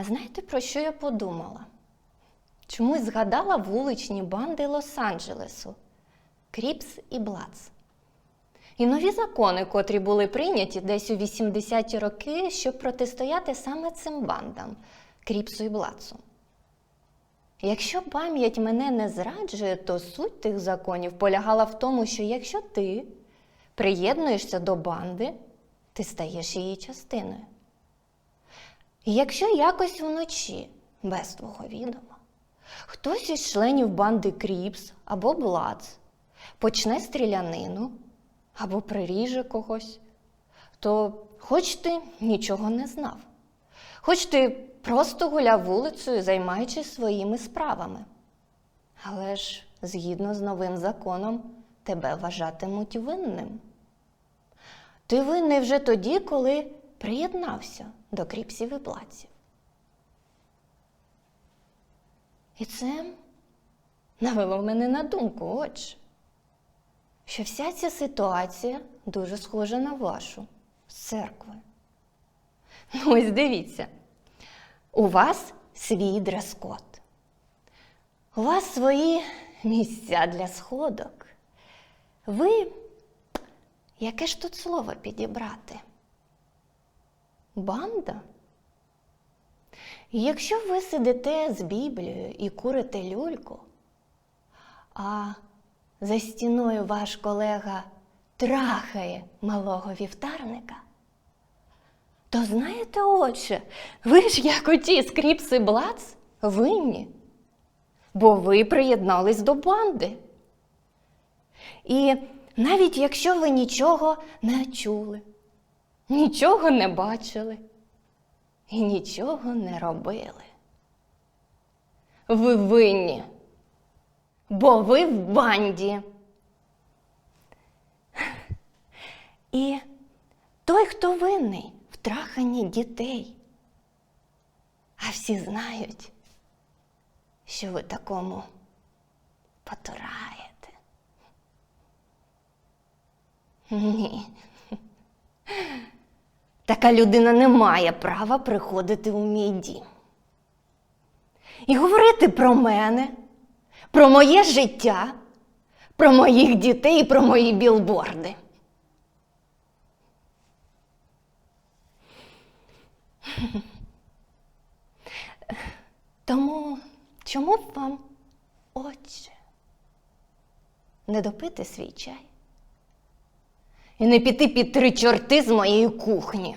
А знаєте, про що я подумала? Чомусь згадала вуличні банди Лос-Анджелесу Кріпс і Блац. І нові закони, котрі були прийняті десь у 80-ті роки, щоб протистояти саме цим бандам Кріпсу і Блацу. Якщо пам'ять мене не зраджує, то суть тих законів полягала в тому, що якщо ти приєднуєшся до банди, ти стаєш її частиною. І якщо якось вночі, без твого відома, хтось із членів банди Кріпс або Блац почне стрілянину або приріже когось, то хоч ти нічого не знав, хоч ти просто гуляв вулицею, займаючись своїми справами. Але ж, згідно з новим законом, тебе вважатимуть винним. Ти винний вже тоді, коли приєднався до кріпсів і плаців. І це навело мене на думку, отже, що вся ця ситуація дуже схожа на вашу з церквою. Ну, ось дивіться, у вас свій дрес-код. У вас свої місця для сходок. Ви, яке ж тут слово підібрати? Банда? Якщо ви сидите з Біблією і курите люльку, а за стіною ваш колега трахає малого вівтарника, то знаєте, отче, ви ж як оті скріпси блац винні, бо ви приєднались до банди. І навіть якщо ви нічого не чули, нічого не бачили і нічого не робили, ви винні, бо ви в банді. І той, хто винний в траханні дітей, а всі знають, що ви такому потураєте. Ні. Така людина не має права приходити у мій дім. І говорити про мене, про моє життя, про моїх дітей і про мої білборди. Тому чому б вам, отче, не допити свій чай і не піти під три чорти з моєї кухні?